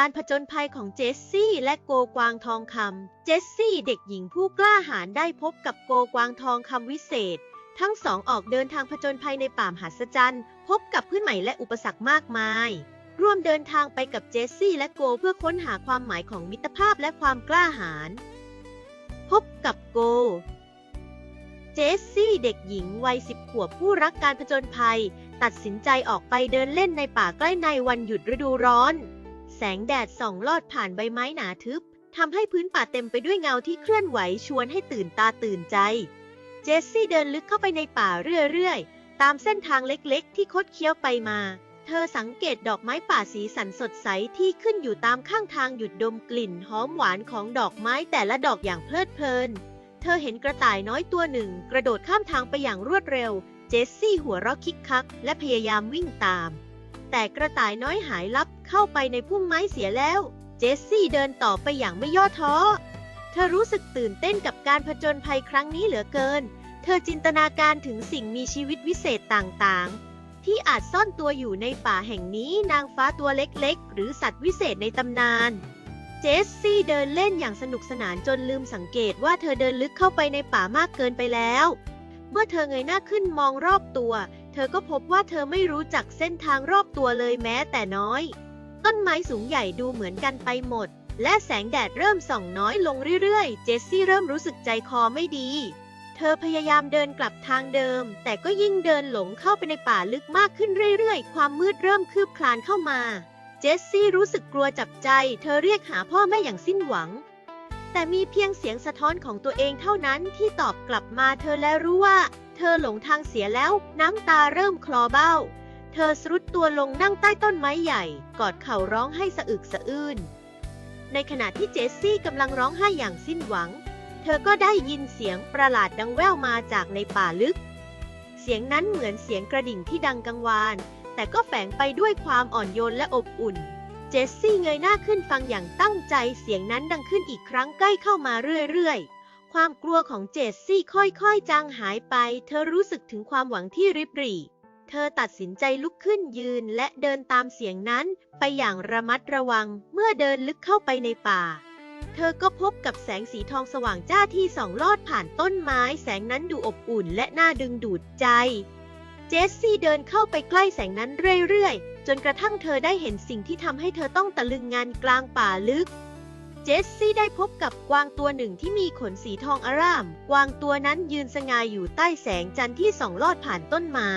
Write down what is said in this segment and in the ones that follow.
การผจญภัยของเจสซี่และโกกวางทองคำ เจสซี่เด็กหญิงผู้กล้าหาญได้พบกับโกกวางทองคำวิเศษ ทั้งสองออกเดินทางผจญภัยในป่ามหัศจรรย์ พบกับพืชใหม่และอุปสรรคมากมาย ร่วมเดินทางไปกับเจสซี่และโกเพื่อค้นหาความหมายของมิตรภาพและความกล้าหาญ พบกับโก เจสซี่เด็กหญิงวัยสิบขวบผู้รักการผจญภัย ตัดสินใจออกไปเดินเล่นในป่าใกล้ในวันหยุดฤดูร้อน แสงแดดส่องลอดผ่านใบไม้หนาทึบทำให้พื้นป่าเต็มไปด้วยเงาที่เคลื่อนไหวชวนให้ตื่นตาตื่นใจ เจสซี่เดินลึกเข้าไปในป่าเรื่อยๆ ตามเส้นทางเล็กๆ ที่คดเคี้ยวไปมา เธอสังเกตดอกไม้ป่าสีสันสดใสที่ขึ้นอยู่ตามข้างทางหยุดดมกลิ่นหอมหวานของดอกไม้แต่ละดอกอย่างเพลิดเพลิน เธอเห็นกระต่ายน้อยตัวหนึ่ง กระโดดข้ามทางไปอย่างรวดเร็ว เจสซี่หัวเราะคิกคัก และพยายามวิ่งตาม แต่กระต่ายน้อยหายลับเข้าไปในพุ่มไม้เสียแล้ว เจสซี่เดินต่อไปอย่างไม่ย่อท้อ เธอรู้สึกตื่นเต้นกับการผจญภัยครั้งนี้เหลือเกิน เธอจินตนาการถึงสิ่งมีชีวิตวิเศษต่างๆ ที่อาจซ่อนตัวอยู่ในป่าแห่งนี้นางฟ้าตัวเล็กๆ หรือสัตว์วิเศษในตำนาน เจสซี่เดินเล่นอย่างสนุกสนานจนลืมสังเกตว่าเธอเดินลึกเข้าไปในป่ามากเกินไปแล้ว เมื่อเธอเงยหน้าขึ้นมองรอบตัว เธอก็พบว่าเธอไม่รู้จักเส้นทางรอบตัวเลยแม้แต่น้อย ต้นไม้สูงใหญ่ดูเหมือนกันไปหมด และแสงแดดเริ่มส่องน้อยลงเรื่อยๆ เจสซี่เริ่มรู้สึกใจคอไม่ดี เธอพยายามเดินกลับทางเดิม แต่ก็ยิ่งเดินหลงเข้าไปในป่าลึกมากขึ้นเรื่อยๆ ความมืดเริ่มคืบคลานเข้ามา เจสซี่รู้สึกกลัวจับใจ เธอเรียกหาพ่อแม่อย่างสิ้นหวังแต่มีเพียงเสียงสะท้อนของตัวเองเท่านั้นที่ตอบกลับมาเธอและรู้ว่า เธอหลงทางเสียแล้ว น้ำตาเริ่มคลอเบ้า เธอสรุดตัวลงนั่งใต้ต้นไม้ใหญ่ กอดเข่าร้องให้สะอึกสะอื้น ในขณะที่เจสซี่กำลังร้องไห้อย่างสิ้นหวัง เธอก็ได้ยินเสียงประหลาดดังแว่วมาจากในป่าลึก เสียงนั้นเหมือนเสียงกระดิ่งที่ดังกังวาน แต่ก็แฝงไปด้วยความอ่อนโยนและอบอุ่นเจสซี่เงยหน้าขึ้นฟังอย่างตั้งใจเสียงนั้นดังขึ้นอีกครั้งใกล้เข้ามาเรื่อยๆ ความกลัวของเจสซี่ค่อยๆ จางหายไป เธอรู้สึกถึงความหวังที่ริบหรี่ เธอตัดสินใจลุกขึ้นยืนและเดินตามเสียงนั้นไปอย่างระมัดระวังเมื่อเดินลึกเข้าไปในป่า เธอก็พบกับแสงสีทองสว่างจ้าที่ส่องลอดผ่านต้นไม้ แสงนั้นดูอบอุ่นและน่าดึงดูดใจ เจสซี่เดินเข้าไปใกล้แสงนั้นเรื่อยๆ จนกระทั่งเธอได้เห็นสิ่งที่ทำให้เธอต้องตะลึงงานกลางป่าลึก เจสซี่ได้พบกับกวางตัวหนึ่งที่มีขนสีทองอร่าม กวางตัวนั้นยืนสง่ายอยู่ใต้แสงจันทร์ที่ส่องลอดผ่านต้นไม้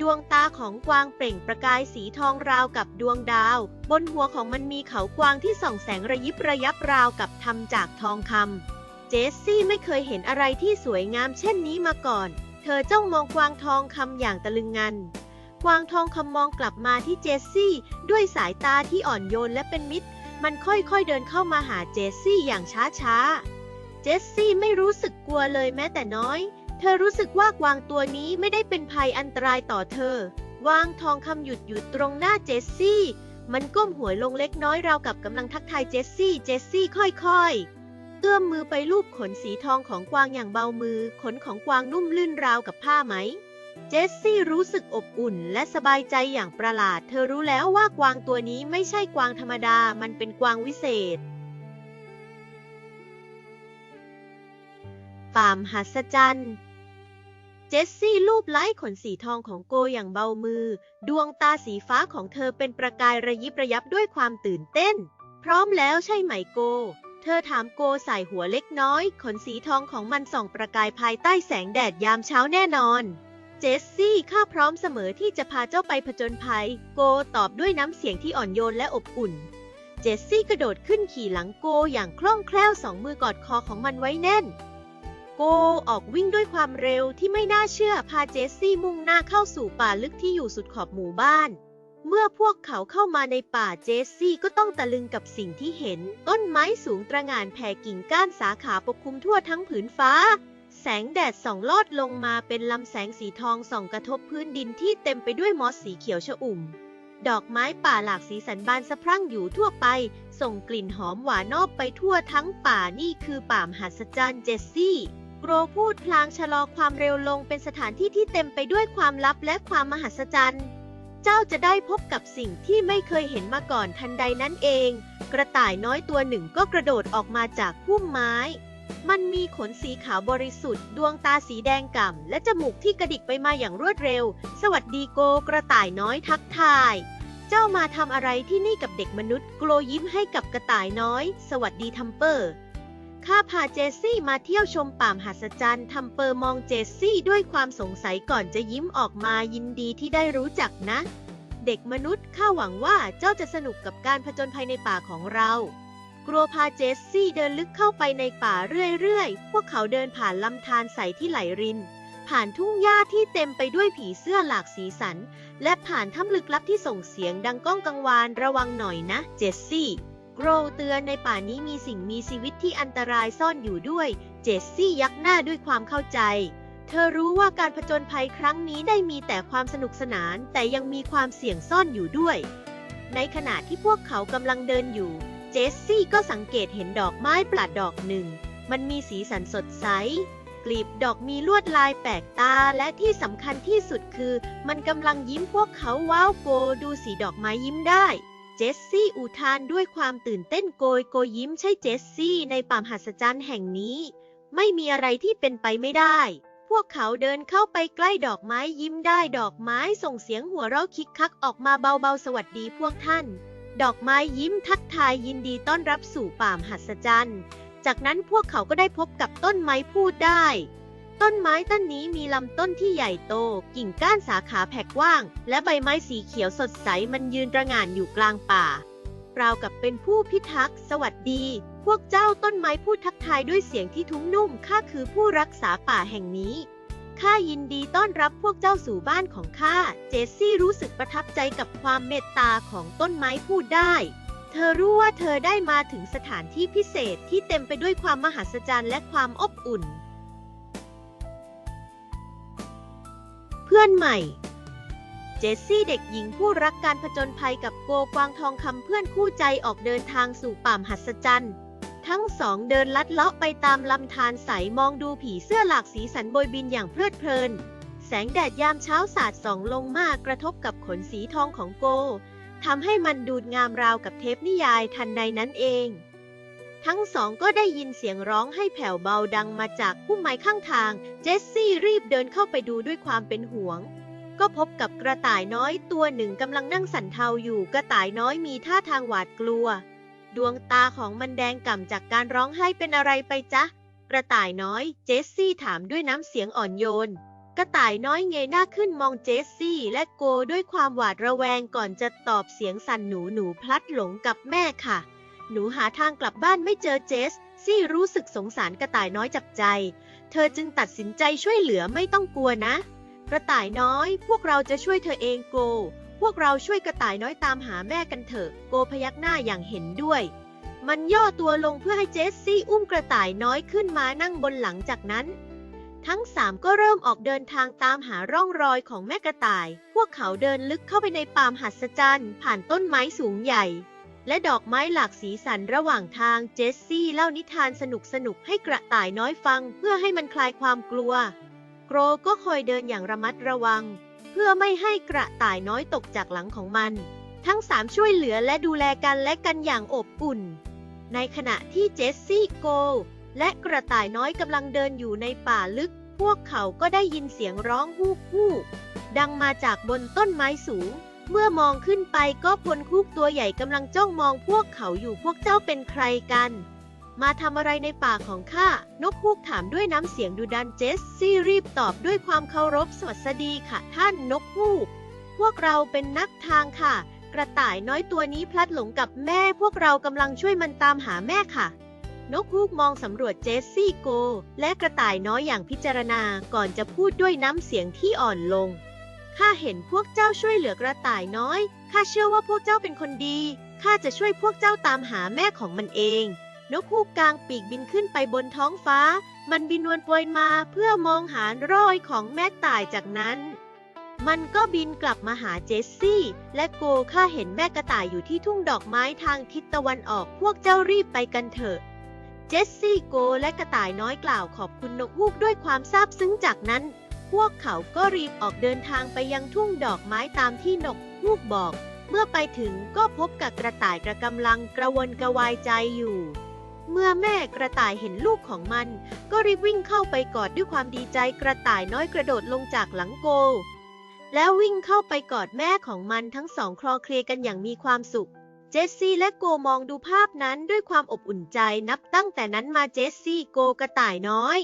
ดวงตาของกวางเปล่งประกายสีทองราวกับดวงดาว บนหัวของมันมีเขากวางที่ส่องแสงระยิบระยับราวกับทำจากทองคำเจสซี่ไม่เคยเห็นอะไรที่สวยงามเช่นนี้มาก่อน เธอจ้องมองกวางทองคำอย่างตะลึงงันกวางทองคำมองกลับมาที่เจสซี่ด้วยสายตาที่อ่อนโยนและเป็นมิตร มันค่อยๆเดินเข้ามาหาเจสซี่อย่างช้าๆ เจสซี่ไม่รู้สึกกลัวเลยแม้แต่น้อย เธอรู้สึกว่ากวางตัวนี้ไม่ได้เป็นภัยอันตรายต่อเธอ วางทองคำหยุดอยู่ตรงหน้าเจสซี่ มันก้มหัวลงเล็กน้อยราวกับกำลังทักทายเจสซี่ เจสซี่ค่อยๆเอื้อมมือไปลูบขนสีทองของกวางอย่างเบามือ ขนของกวางนุ่มลื่นราวกับผ้าไหม เจสซี่รู้สึกอบอุ่นและสบายใจอย่างประหลาด เธอรู้แล้วว่ากวางตัวนี้ไม่ใช่กวางธรรมดา มันเป็นกวางวิเศษฟาร์มหัศจรรย์ เจสซี่ลูบไล้ขนสีทองของโกอย่างเบามือ ดวงตาสีฟ้าของเธอเป็นประกายระยิบระยับด้วยความตื่นเต้น พร้อมแล้วใช่ไหมโก เธอถามโกใส่หัวเล็กน้อย ขนสีทองของมันส่องประกายภายใต้แสงแดดยามเช้าแน่นอน เจสซี่ข้าพร้อมเสมอที่จะพาเจ้าไปผจญภัย โกตอบด้วยน้ำเสียงที่อ่อนโยนและอบอุ่น เจสซี่กระโดดขึ้นขี่หลังโกอย่างคล่องแคล่วสองมือกอดคอของมันไว้แน่น โกออกวิ่งด้วยความเร็วที่ไม่น่าเชื่อพาเจสซี่มุ่งหน้าเข้าสู่ป่าลึกที่อยู่สุดขอบหมู่บ้านเมื่อพวกเขาเข้ามาในป่าเจสซี่ก็ต้องตะลึงกับสิ่งที่เห็น ต้นไม้สูงตระหง่านแผ่กิ่งก้านสาขาปกคลุมทั่วทั้งผืนฟ้า แสงแดดส่องลอดลงมาเป็นลำแสงสีทองส่องกระทบพื้นดินที่เต็มไปด้วยมอสสีเขียวชอุ่ม ดอกไม้ป่าหลากสีสันบานสะพรั่งอยู่ทั่วไป ส่งกลิ่นหอมหวานนอบไปทั่วทั้งป่านี่คือป่ามหัศจรรย์เจสซี่ โกรพูดพลางชะลอความเร็วลงเป็นสถานที่ที่เต็มไปด้วยความลับและความมหัศจรรย์ เจ้าจะได้พบกับสิ่งที่ไม่เคยเห็นมาก่อนทันใดนั้นเอง กระต่ายน้อยตัวหนึ่งก็กระโดดออกมาจากพุ่มไม้ มันมีขนสีขาวบริสุทธิ์ ดวงตาสีแดงก่ำ และจมูกที่กระดิกไปมาอย่างรวดเร็ว สวัสดีโกกระต่ายน้อยทักทาย เจ้ามาทำอะไรที่นี่กับเด็กมนุษย์ โกลยิ้มให้กับกระต่ายน้อย สวัสดีทัมเปอร์ ข้าพาเจสซี่มาเที่ยวชมป่ามหัศจรรย์ทัมเปอร์มองเจสซี่ด้วยความสงสัยก่อนจะยิ้มออกมายินดีที่ได้รู้จักนะ เด็กมนุษย์ข้าหวังว่าเจ้าจะสนุกกับการผจญภัยในป่าของเรา กลัวพาเจสซี่เดินลึกเข้าไปในป่าเรื่อยๆ พวกเขาเดินผ่านลำธารใสที่ไหลริน ผ่านทุ่งหญ้าที่เต็มไปด้วยผีเสื้อหลากสีสัน และผ่านถ้ำลึกลับที่ส่งเสียงดังก้องกังวานระวังหน่อยนะ เจสซี่โกรเตือนในป่านี้มีสิ่งมีชีวิตที่อันตรายซ่อนอยู่ด้วย เจสซี่ยักหน้าด้วยความเข้าใจ เธอรู้ว่าการผจญภัยครั้งนี้ได้มีแต่ความสนุกสนาน แต่ยังมีความเสี่ยงซ่อนอยู่ด้วย ในขณะที่พวกเขากำลังเดินอยู่ เจสซี่ก็สังเกตเห็นดอกไม้ประหลาดดอกหนึ่ง มันมีสีสันสดใส กลีบดอกมีลวดลายแปลกตาและที่สำคัญที่สุดคือ มันกำลังยิ้มพวกเขาว้าวโกดูสีดอกไม้ยิ้มได้ เจสซี่อุทานด้วยความตื่นเต้นโกยโกยยิ้มใช่เจสซี่ในป่ามหัศจรรย์แห่งนี้ ไม่มีอะไรที่เป็นไปไม่ได้ พวกเขาเดินเข้าไปใกล้ดอกไม้ยิ้มได้ดอกไม้ส่งเสียงหัวเราะคิกคักออกมาเบาๆสวัสดีพวกท่าน ดอกไม้ยิ้มทักทายยินดีต้อนรับสู่ป่ามหัศจรรย์ จากนั้นพวกเขาก็ได้พบกับต้นไม้พูดได้ ต้นไม้ต้นนี้มีลำต้นที่ใหญ่โต กิ่งก้านสาขาแผ่กว้าง และใบไม้สีเขียวสดใสมันยืนระงานอยู่กลางป่าราวกับเป็นผู้พิทักษ์ สวัสดี พวกเจ้าต้นไม้พูดทักทายด้วยเสียงที่ทุ้มนุ่ม ข้าคือผู้รักษาป่าแห่งนี้ ข้ายินดีต้อนรับพวกเจ้าสู่บ้านของข้า เจสซี่รู้สึกประทับใจกับความเมตตาของต้นไม้พูดได้ เธอรู้ว่าเธอได้มาถึงสถานที่พิเศษที่เต็มไปด้วยความมหัศจรรย์และความอบอุ่น เพื่อนใหม่ เจสซี่เด็กหญิงผู้รักการผจญภัยกับโกกวางทองคำเพื่อนคู่ใจออกเดินทางสู่ป่ามหัศจรรย์ ทั้งสองเดินลัดเลาะไปตามลำธารใสมองดูผีเสื้อหลากสีสันโบยบินอย่างเพลิดเพลิน แสงแดดยามเช้าสาดส่องลงมากระทบกับขนสีทองของโกทำให้มันดูดงามราวกับเทปนิยายทันใดนั้นเอง ทั้งสองก็ได้ยินเสียงร้องให้แผ่วเบาดังมาจากพุ่มไม้ข้างทาง เจสซี่รีบเดินเข้าไปดูด้วยความเป็นห่วง ก็พบกับกระต่ายน้อยตัวหนึ่งกำลังนั่งสั่นเทาอยู่ กระต่ายน้อยมีท่าทางหวาดกลัว ดวงตาของมันแดงก่ำจากการร้องไห้เป็นอะไรไปจ๊ะ กระต่ายน้อยเจสซี่ถามด้วยน้ำเสียงอ่อนโยน กระต่ายน้อยเงยหน้าขึ้นมองเจสซี่และโกด้วยความหวาดระแวงก่อนจะตอบเสียงสั่นหนูหนูพลัดหลงกับแม่ค่ะ หนูหาทางกลับบ้านไม่เจอเจสซี่รู้สึกสงสารกระต่ายน้อยจับใจ เธอจึงตัดสินใจช่วยเหลือไม่ต้องกลัวนะ กระต่ายน้อย พวกเราจะช่วยเธอเองโก พวกเราช่วยกระต่ายน้อยตามหาแม่กันเถอะ โกพยักหน้าอย่างเห็นด้วย มันย่อตัวลงเพื่อให้เจสซี่อุ้มกระต่ายน้อยขึ้นมานั่งบนหลังจากนั้น ทั้งสามก็เริ่มออกเดินทางตามหาร่องรอยของแม่กระต่าย พวกเขาเดินลึกเข้าไปในป่ามหัศจรรย์ผ่านต้นไม้สูงใหญ่ และดอกไม้หลากสีสันระหว่างทางเจสซี่เล่านิทานสนุกๆให้กระต่ายน้อยฟัง เพื่อให้มันคลายความกลัว โกรก็คอยเดินอย่างระมัดระวัง เพื่อไม่ให้กระต่ายน้อยตกจากหลังของมัน ทั้งสามช่วยเหลือและดูแลกันและกันอย่างอบอุ่น ในขณะที่เจสซี่โกและกระต่ายน้อยกำลังเดินอยู่ในป่าลึก พวกเขาก็ได้ยินเสียงร้องฮูกฮูกดังมาจากบนต้นไม้สูง เมื่อมองขึ้นไปก็พลคุกตัวใหญ่กำลังจ้องมองพวกเขาอยู่พวกเจ้าเป็นใครกัน มาทำอะไรในป่าของข้า นกฮูกถามด้วยน้ำเสียงดุดันเจสซี่รีบตอบด้วยความเคารพสวัสดีค่ะท่านนกฮูก พวกเราเป็นนักทางค่ะ กระต่ายน้อยตัวนี้พลัดหลงกับแม่ พวกเรากำลังช่วยมันตามหาแม่ค่ะ นกฮูกมองสำรวจเจสซี่โก และกระต่ายน้อยอย่างพิจารณาก่อนจะพูดด้วยน้ำเสียงที่อ่อนลงข้าเห็นพวกเจ้าช่วยเหลือกระต่ายน้อย ข้าเชื่อว่าพวกเจ้าเป็นคนดี ข้าจะช่วยพวกเจ้าตามหาแม่ของมันเอง นกฮูกกลางปีกบินขึ้นไปบนท้องฟ้า มันบินวนปรยมาเพื่อมองหารอยของแม่ต่ายจากนั้น มันก็บินกลับมาหาเจสซี่ และโกข้าเห็นแม่กระต่ายอยู่ที่ทุ่งดอกไม้ทางทิศตะวันออกพวกเจ้ารีบไปกันเถอะ เจสซี่โกและกระต่ายน้อยกล่าวขอบคุณนกฮูกด้วยความซาบซึ้งจากนั้น พวกเขาก็รีบออกเดินทางไปยังทุ่งดอกไม้ตามที่นกฮูกบอก เมื่อไปถึงก็พบกับกระต่ายกระกำลังกระวนกระวายใจอยู่ เมื่อแม่กระต่ายเห็นลูกของมัน ก็รีบวิ่งเข้าไปกอดด้วยความดีใจกระต่ายน้อยกระโดดลงจากหลังโก แล้ววิ่งเข้าไปกอดแม่ของมันทั้งสองคลอเคลียกันอย่างมีความสุข เจสซี่และโกมองดูภาพนั้นด้วยความอบอุ่นใจนับตั้งแต่นั้นมาเจสซี่โกกระต่ายน้อย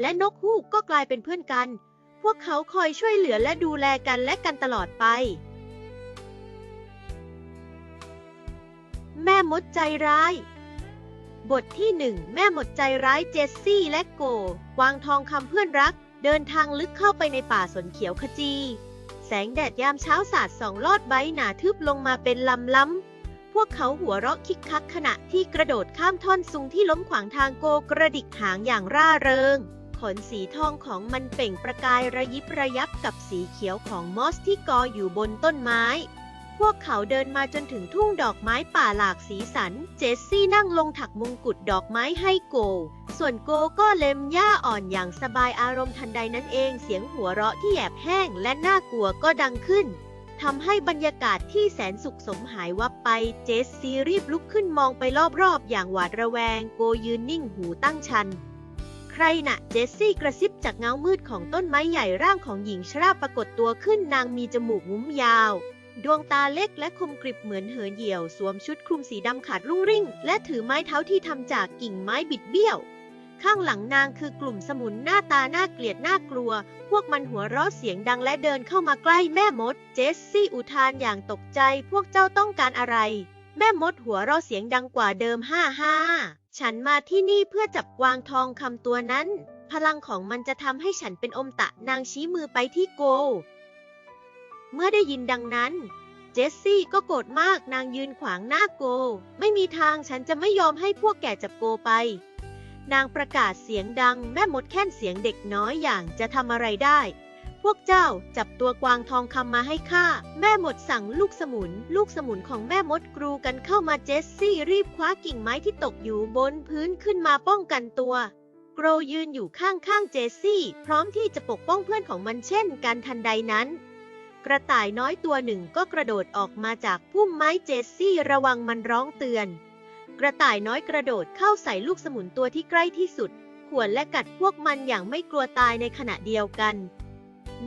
และนกฮูกก็กลายเป็นเพื่อนกัน พวกเขาคอยช่วยเหลือและดูแลกันและกันตลอดไป แม่มดใจร้าย บทที่หนึ่งแม่หมดใจร้ายเจสซี่และโก วางทองคำเพื่อนรัก เดินทางลึกเข้าไปในป่าสนเขียวขจี แสงแดดยามเช้าสาดส่องลอดใบหนาทึบลงมาเป็นลำล้ำ พวกเขาหัวเราะคิกคักขณะที่กระโดดข้ามท่อนซุงที่ล้มขวางทางโกกระดิกหางอย่างร่าเริง ขนสีทองของมันเปล่งประกายระยิบระยับกับสีเขียวของมอสที่กออยู่บนต้นไม้ พวกเขาเดินมาจนถึงทุ่งดอกไม้ป่าหลากสีสัน เจสซี่นั่งลงถักมงกุฎดอกไม้ให้โก ส่วนโกก็เล็มหญ้าอ่อนอย่างสบายอารมณ์ทันใดนั้นเองเสียงหัวเราะที่แอบแห้งและน่ากลัวก็ดังขึ้นทำให้บรรยากาศที่แสนสุขสมหายวับไป เจสซี่รีบลุกขึ้นมองไปรอบๆ อย่างหวาดระแวง โกยืนนิ่งหูตั้งชัน ใครน่ะ เจสซี่กระซิบจากเงามืดของต้นไม้ใหญ่ร่างของหญิงชราปรากฏตัวขึ้นนางมีจมูกงุ้มยาว ดวงตาเล็กและคมกริบเหมือนเหินเหี่ยว สวมชุดคลุมสีดำขาดรุ่งริ่ง และถือไม้เท้าที่ทำจากกิ่งไม้บิดเบี้ยว ข้างหลังนางคือกลุ่มสมุนหน้าตาน่าเกลียดน่ากลัว พวกมันหัวเราะเสียงดังและเดินเข้ามาใกล้แม่มด เจสซี่อุทานอย่างตกใจ พวกเจ้าต้องการอะไร แม่มดหัวเราะเสียงดังกว่าเดิมห้าห้าฉันมาที่นี่เพื่อจับกวางทองคำตัวนั้น พลังของมันจะทำให้ฉันเป็นอมตะนางชี้มือไปที่โก เมื่อได้ยินดังนั้น เจสซี่ก็โกรธมากนางยืนขวางหน้าโก ไม่มีทางฉันจะไม่ยอมให้พวกแกจับโกไป นางประกาศเสียงดังแม่มดแค่นเสียงเด็กน้อยอย่างจะทำอะไรได้ พวกเจ้าจับตัวกวางทองคำมาให้ข้าแม่มดสั่งลูกสมุน ลูกสมุนของแม่มดกรูกันเข้ามาเจสซี่รีบคว้ากิ่งไม้ที่ตกอยู่บนพื้นขึ้นมาป้องกันตัวโกรยืนอยู่ข้างๆเจสซี่ พร้อมที่จะปกป้องเพื่อนของมันเช่นกันทันใดนั้น กระต่ายน้อยตัวหนึ่งก็กระโดดออกมาจากพุ่มไม้เจสซี่ระวังมันร้องเตือน กระต่ายน้อยกระโดดเข้าใส่ลูกสมุนตัวที่ใกล้ที่สุดข่วนและกัดพวกมันอย่างไม่กลัวตายในขณะเดียวกัน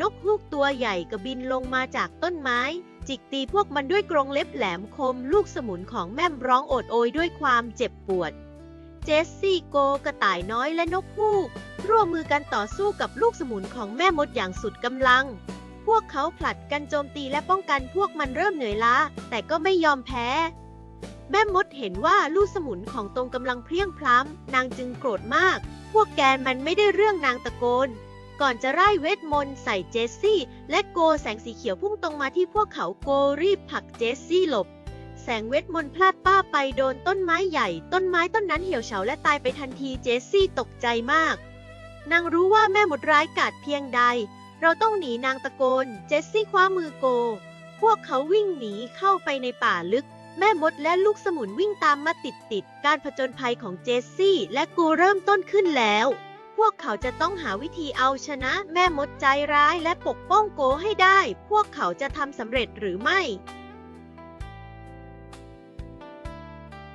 นกฮูกตัวใหญ่ก็บินลงมาจากต้นไม้ จิกตีพวกมันด้วยกรงเล็บแหลมคม ลูกสมุนของแม่มร้องโอดโอยด้วยความเจ็บปวด เจสซี่โกกระต่ายน้อยและนกฮูก ร่วมมือกันต่อสู้กับลูกสมุนของแม่มดอย่างสุดกำลัง พวกเขาผลัดกันโจมตีและป้องกันพวกมันเริ่มเหนื่อยล้า แต่ก็ไม่ยอมแพ้ แม่มดเห็นว่าลูกสมุนของตรงกำลังเพลียงพล้ำนางจึงโกรธมาก พวกแกมันไม่ได้เรื่องนางตะโกน ก่อนจะไล่เวทมนต์ใส่เจสซี่ และโกแสงสีเขียวพุ่งตรงมาที่พวกเขาโกรีบผลักเจสซี่หลบ แสงเวทมนต์พลาดป้าไปโดนต้นไม้ใหญ่ ต้นไม้ต้นนั้นเหี่ยวเฉาและตายไปทันทีเจสซี่ตกใจมากนางรู้ว่าแม่มดร้ายกาจเพียงใด เราต้องหนีนางตะโกน เจสซี่คว้ามือโก พวกเขาวิ่งหนีเข้าไปในป่าลึก แม่มดและลูกสมุนวิ่งตามมาติดติดๆการผจญภัยของเจสซี่และโกเริ่มต้นขึ้นแล้ว พวกเขาจะต้องหาวิธีเอาชนะแม่มดใจร้ายและปกป้องโกให้ได้ พวกเขาจะทำสำเร็จหรือไม่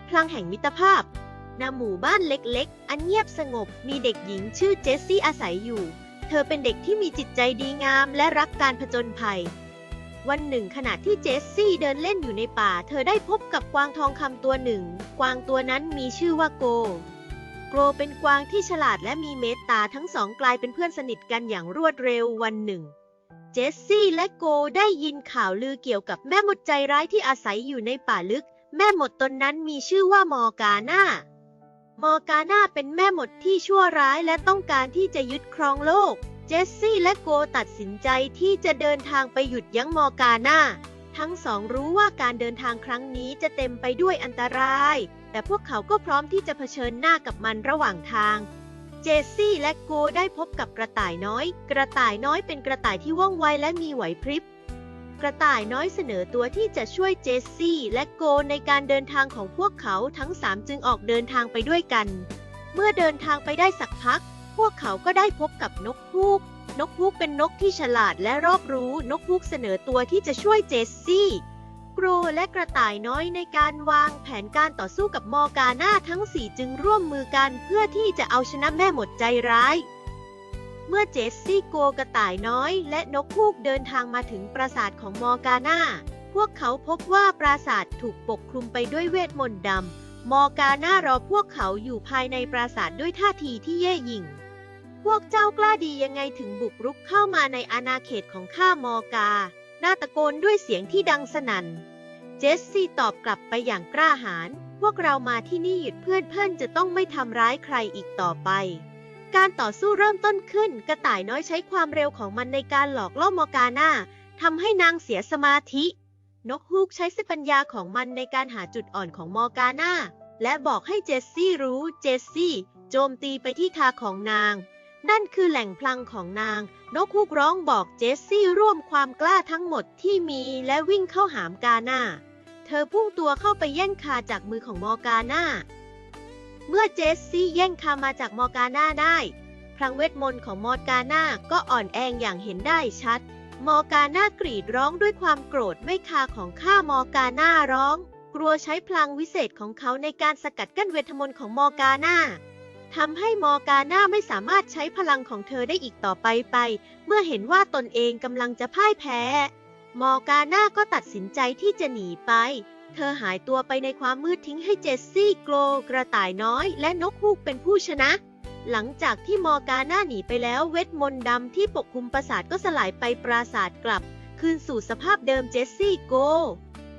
พลังแห่งมิตรภาพณหมู่บ้านเล็กๆ อันเงียบสงบ มีเด็กหญิงชื่อเจสซี่อาศัยอยู่ เธอเป็นเด็กที่มีจิตใจดีงามและรักการผจญภัย วันหนึ่งขณะที่เจสซี่เดินเล่นอยู่ในป่า เธอได้พบกับกวางทองคำตัวหนึ่ง กวางตัวนั้นมีชื่อว่าโก โกเป็นกวางที่ฉลาดและมีเมตตาทั้งสองกลายเป็นเพื่อนสนิทกันอย่างรวดเร็ววันหนึ่ง เจสซี่และโกได้ยินข่าวลือเกี่ยวกับแม่มดใจร้ายที่อาศัยอยู่ในป่าลึก แม่มดตนนั้นมีชื่อว่ามอร์กาน่า อร์กาน่าเป็นแม่หมดที่ชั่วร้ายและต้องการที่จะยึดครองโลก เจสซี่และโกตัดสินใจที่จะเดินทางไปหยุดยั้งมอร์กาน่า ทั้งสองรู้ว่าการเดินทางครั้งนี้จะเต็มไปด้วยอันตราย แต่พวกเขาก็พร้อมที่จะเผชิญหน้ากับมันระหว่างทาง เจสซี่และโกได้พบกับกระต่ายน้อย กระต่ายน้อยเป็นกระต่ายที่ว่องไวและมีไหวพริบ กระต่ายน้อยเสนอตัวที่จะช่วยเจสซี่และโกในการเดินทางของพวกเขาทั้งสามจึงออกเดินทางไปด้วยกัน เมื่อเดินทางไปได้สักพัก พวกเขาก็ได้พบกับนกฮูก นกฮูกเป็นนกที่ฉลาดและรอบรู้ นกฮูกเสนอตัวที่จะช่วยเจสซี่โกรและกระต่ายน้อยในการวางแผนการต่อสู้กับมอกาน่าทั้งสี่จึงร่วมมือกันเพื่อที่จะเอาชนะแม่หมดใจร้าย เมื่อเจสซี่โกกระต่ายน้อยและนกฮูกเดินทางมาถึงปราสาทของมอร์กาน่า พวกเขาพบว่าปราสาทถูกปกคลุมไปด้วยเวทมนต์ดำ มอร์กาน่ารอพวกเขาอยู่ภายในปราสาทด้วยท่าทีที่เย่หยิ่ง พวกเจ้ากล้าดียังไงถึงบุกรุกเข้ามาในอาณาเขตของข้ามอร์กาหน้าตะโกนด้วยเสียงที่ดังสนั่น เจสซี่ตอบกลับไปอย่างกล้าหาญ พวกเรามาที่นี่หยุดเพื่อนเพื่อนจะต้องไม่ทำร้ายใครอีกต่อไป การต่อสู้เริ่มต้นขึ้น กระต่ายน้อยใช้ความเร็วของมันในการหลอกล่อมอร์กาน่าทำให้นางเสียสมาธิ นกฮูกใช้สติปัญญาของมันในการหาจุดอ่อนของมอร์กาน่าและบอกให้เจสซี่รู้เจสซี่โจมตีไปที่คาของนาง นั่นคือแหล่งพลังของนาง นกฮูกร้องบอกเจสซี่ร่วมความกล้าทั้งหมดที่มีและวิ่งเข้าหามกาน่าเธอพุ่งตัวเข้าไปแย่งคาจากมือของมอร์กาน่า เมื่อเจสซี่แย่งคามาจากมอร์กาน่าได้ พลังเวทมนต์ของมอร์กาน่าก็อ่อนแองอย่างเห็นได้ชัด มอร์กาน่ากรีดร้องด้วยความโกรธไม่คาของข้ามอร์กาน่าร้อง กลัวใช้พลังวิเศษของเขาในการสกัดกั้นเวทมนต์ของมอร์กาน่าทำให้มอร์กาน่าไม่สามารถใช้พลังของเธอได้อีกต่อไปไป เมื่อเห็นว่าตนเองกำลังจะพ่ายแพ้ มอร์กาน่าก็ตัดสินใจที่จะหนีไป เธอหายตัวไปในความมืดทิ้งให้เจสซี่โกลกระต่ายน้อยและนกฮูกเป็นผู้ชนะ หลังจากที่มอร์กาน่าหนีไปแล้วเวทมนต์ดำที่ปกคลุมปราสาทก็สลายไปปราสาทกลับ คืนสู่สภาพเดิมเจสซี่โก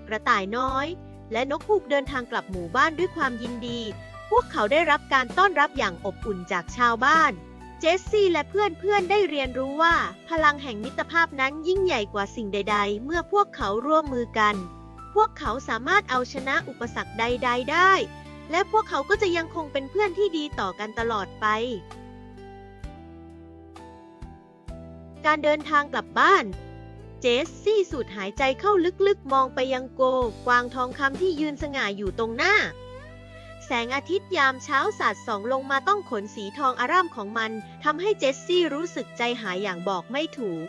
กระต่ายน้อย และนกฮูกเดินทางกลับหมู่บ้านด้วยความยินดี พวกเขาได้รับการต้อนรับอย่างอบอุ่นจากชาวบ้านเจสซี่และเพื่อนๆ ได้เรียนรู้ว่า พลังแห่งมิตรภาพนั้นยิ่งใหญ่กว่าสิ่งใด ๆ เมื่อพวกเขาร่วมมือกัน พวกเขาสามารถเอาชนะอุปสรรคใด ๆ ได้ และพวกเขาก็จะยังคงเป็นเพื่อนที่ดีต่อกันตลอดไป การเดินทางกลับบ้าน เจสซี่สูดหายใจเข้าลึกๆ มองไปยังโก กวางทองคำที่ยืนสง่าอยู่ตรงหน้า แสงอาทิตย์ยามเช้าสาดส่องลงมาต้องขนสีทองอารามของมันทำให้เจสซี่รู้สึกใจหายอย่างบอกไม่ถูก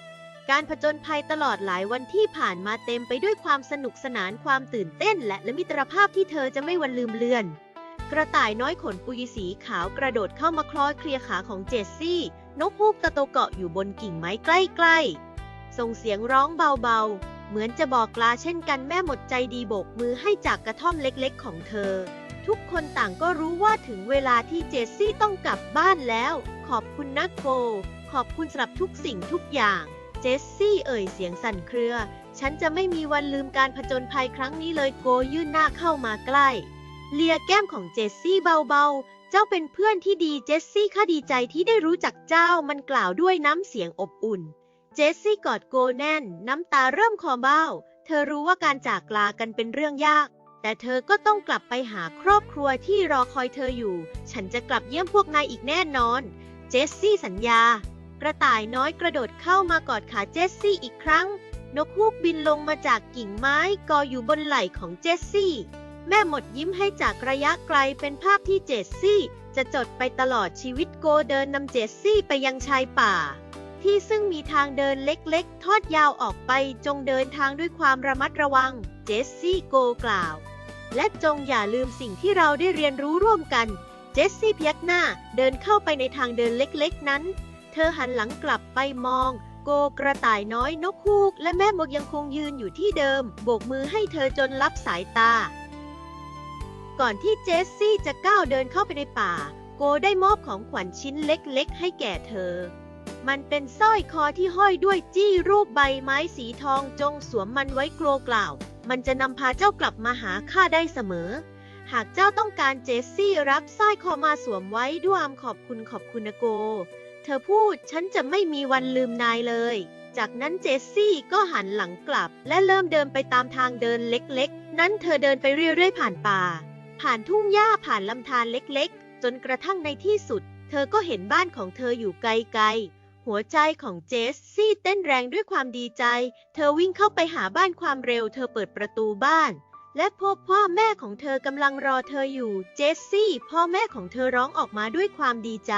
การผจญภัยตลอดหลายวันที่ผ่านมาเต็มไปด้วยความสนุกสนานความตื่นเต้น และและมิตรภาพที่เธอจะไม่วันลืมเลือน กระต่ายน้อยขนปุยสีขาวกระโดดเข้ามาคล้อยเคลียขาของเจสซี่ นกฮูกตะโตเกาะอยู่บนกิ่งไม้ใกล้ๆ ส่งเสียงร้องเบาๆ เหมือนจะบอกลาเช่นกันแม่หมดใจดีโบกมือให้จากกระท่อมเล็กๆ ของเธอ ทุกคนต่างก็รู้ว่าถึงเวลาที่เจสซี่ต้องกลับบ้านแล้ว ขอบคุณนะโกขอบคุณสำหรับทุกสิ่งทุกอย่าง เจสซี่เอ่ยเสียงสั่นเครือ ฉันจะไม่มีวันลืมการผจญภัยครั้งนี้เลยโกยื่นหน้าเข้ามาใกล้ เลียแก้มของเจสซี่เบาๆ เจ้าเป็นเพื่อนที่ดีเจสซี่ข้าดีใจที่ได้รู้จักเจ้ามันกล่าวด้วยน้ำเสียงอบอุ่น เจสซี่กอดโกแน่น น้ำตาเริ่มคลอเบ้า เธอรู้ว่าการจากลากันเป็นเรื่องยาก แต่เธอก็ต้องกลับไปหาครอบครัวที่รอคอยเธออยู่ ฉันจะกลับเยี่ยมพวกนายอีกแน่นอน เจสซี่สัญญา กระต่ายน้อยกระโดดเข้ามากอดขาเจสซี่อีกครั้ง นกฮูกบินลงมาจากกิ่งไม้กออยู่บนไหล่ของเจสซี่ แม่หมดยิ้มให้จากระยะไกลเป็นภาพที่เจสซี่ จะจดไปตลอดชีวิตโกเดินนำเจสซี่ไปยังชายป่า ที่ซึ่งมีทางเดินเล็กๆ ทอดยาวออกไปจงเดินทางด้วยความระมัดระวัง เจสซี่โกกล่าว และจงอย่าลืมสิ่งที่เราได้เรียนรู้ร่วมกัน เจสซี่พยักหน้าเดินเข้าไปในทางเดินเล็กๆ นั้น เธอหันหลังกลับไปมอง โกกระต่ายน้อยนกฮูก และแม่มดยังคงยืนอยู่ที่เดิม โบกมือให้เธอจนรับสายตา ก่อนที่เจสซี่จะก้าวเดินเข้าไปในป่า โกได้มอบของขวัญชิ้นเล็กๆ ให้แก่เธอ มันเป็นสร้อยคอที่ห้อยด้วยจี้รูปใบไม้สีทองจงสวมมันไว้โกลกล่าว มันจะนำพาเจ้ากลับมาหาข้าได้เสมอหากเจ้าต้องการเจสซี่รับสร้อยคอมาสวมไว้ด้วยความขอบคุณขอบคุณนะโก เธอพูดฉันจะไม่มีวันลืมนายเลย จากนั้นเจสซี่ก็หันหลังกลับ และเริ่มเดินไปตามทางเดินเล็กๆ นั้นเธอเดินไปเรื่อยๆ ผ่านป่า ผ่านทุ่งหญ้าผ่านลำธารเล็กๆ จนกระทั่งในที่สุด เธอก็เห็นบ้านของเธออยู่ไกลๆ หัวใจของเจสซี่เต้นแรงด้วยความดีใจ เธอวิ่งเข้าไปหาบ้านความเร็ว เธอเปิดประตูบ้าน และพบพ่อแม่ของเธอกำลังรอเธออยู่ เจสซี่ พ่อแม่ของเธอร้องออกมาด้วยความดีใจ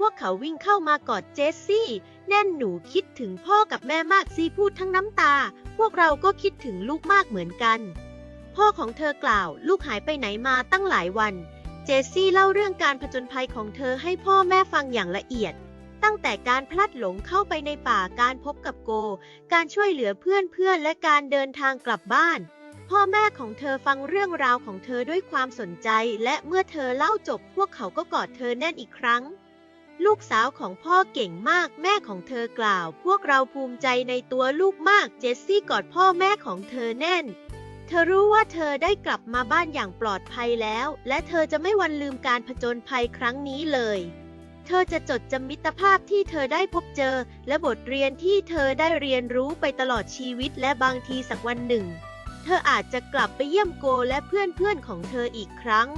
พวกเขาวิ่งเข้ามากอดเจสซี่ แน่นหนูคิดถึงพ่อกับแม่มากซีพูดทั้งน้ำตา พวกเราก็คิดถึงลูกมากเหมือนกัน พ่อของเธอกล่าว ลูกหายไปไหนมาตั้งหลายวัน เจสซี่เล่าเรื่องการผจญภัยของเธอให้พ่อแม่ฟังอย่างละเอียด ตั้งแต่การพลัดหลงเข้าไปในป่าการพบกับโก การช่วยเหลือเพื่อนเพื่อนและการเดินทางกลับบ้านพ่อแม่ของเธอฟังเรื่องราวของเธอด้วยความสนใจ และเมื่อเธอเล่าจบพวกเขาก็กอดเธอแน่นอีกครั้ง ลูกสาวของพ่อเก่งมากแม่ของเธอกล่าว พวกเราภูมิใจในตัวลูกมากเจสซี่กอดพ่อแม่ของเธอแน่น เธอรู้ว่าเธอได้กลับมาบ้านอย่างปลอดภัยแล้ว และเธอจะไม่วันลืมการผจญภัยครั้งนี้เลย เธอจะจดจำมิตรภาพที่เธอได้พบเจอ และบทเรียนที่เธอได้เรียนรู้ไปตลอดชีวิตและบางทีสักวันหนึ่ง เธออาจจะกลับไปเยี่ยมโกและเพื่อนๆของเธออีกครั้ง